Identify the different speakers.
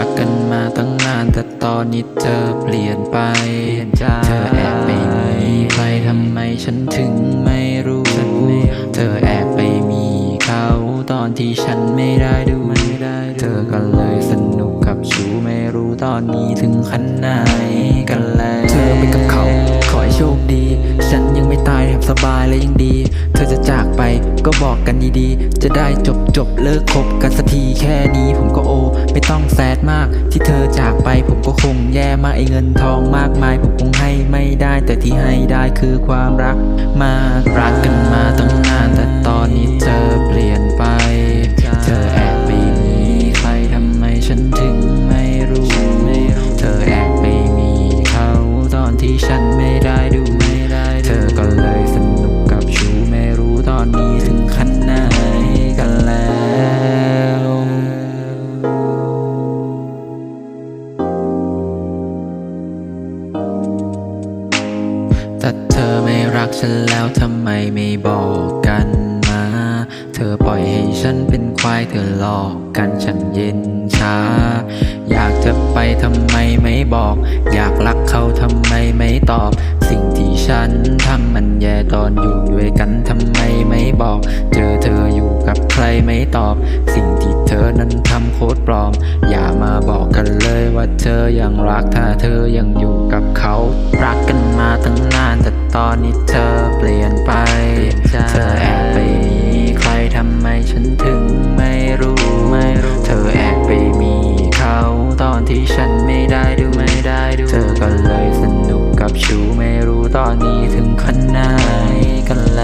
Speaker 1: ักกันมาตั้งนาน แต่ตอนนี้เธอเปลี่ยนไป เธอแอบไปมีใครทำไมฉันถึงไม่รู้ เธอแอบไปมีเขาตอนที่ฉันไม่ได้ดู เธอก็เลยสนุกกับชูไม่รู้ตอนนี้ถึงขั้นไหนกันแล้ว
Speaker 2: เธอไปกับเขา ขอให้โชคดี ฉันยังไม่ตายแถมสบายและยังดี เธอจะจากไปก็บอกกันดีๆ จะได้จบจบเลิกคบกันสักทีแค่นี้ผมก็โอ ไม่ต้องแซดมาก ที่เธอจากไปผมก็คงแย่มากไอ้เงินทองมากมาย ผมคงให้ไม่ได้ แต่ที่ให้ได้คือความรักมาก
Speaker 1: รักกันมาตั้งนานแต่ แต่เธอไม่รักฉันแล้วทำไมไม่บอกกันมา เธอปล่อยให้ฉันเป็นควายเธอหลอกกันฉันเย็นชา อยากจะไปทำไมไม่บอก อยากรักเขาทำไมไม่ตอบ สิ่งที่ฉันทำมันแย่ตอนอยู่ด้วยกันทำไมไม่บอก เจอเธอ กับใครไม่ตอบ สิ่งที่เธอนั้นทำโคตรปลอม อย่ามาบอกกันเลยว่าเธอยังรักถ้าเธอยังอยู่กับเขา รักกันมาตั้งนานแต่ตอนนี้เธอเปลี่ยนไป เธอแอบไปมีใครทำไมฉันถึงไม่รู้ไม่รู้เธอแอบไปมีเขาตอนที่ฉันไม่ได้ดูไม่ได้ดูเธอก็เลยสนุกกับชูไม่รู้ตอนนี้ถึงขั้นไหนกันแล้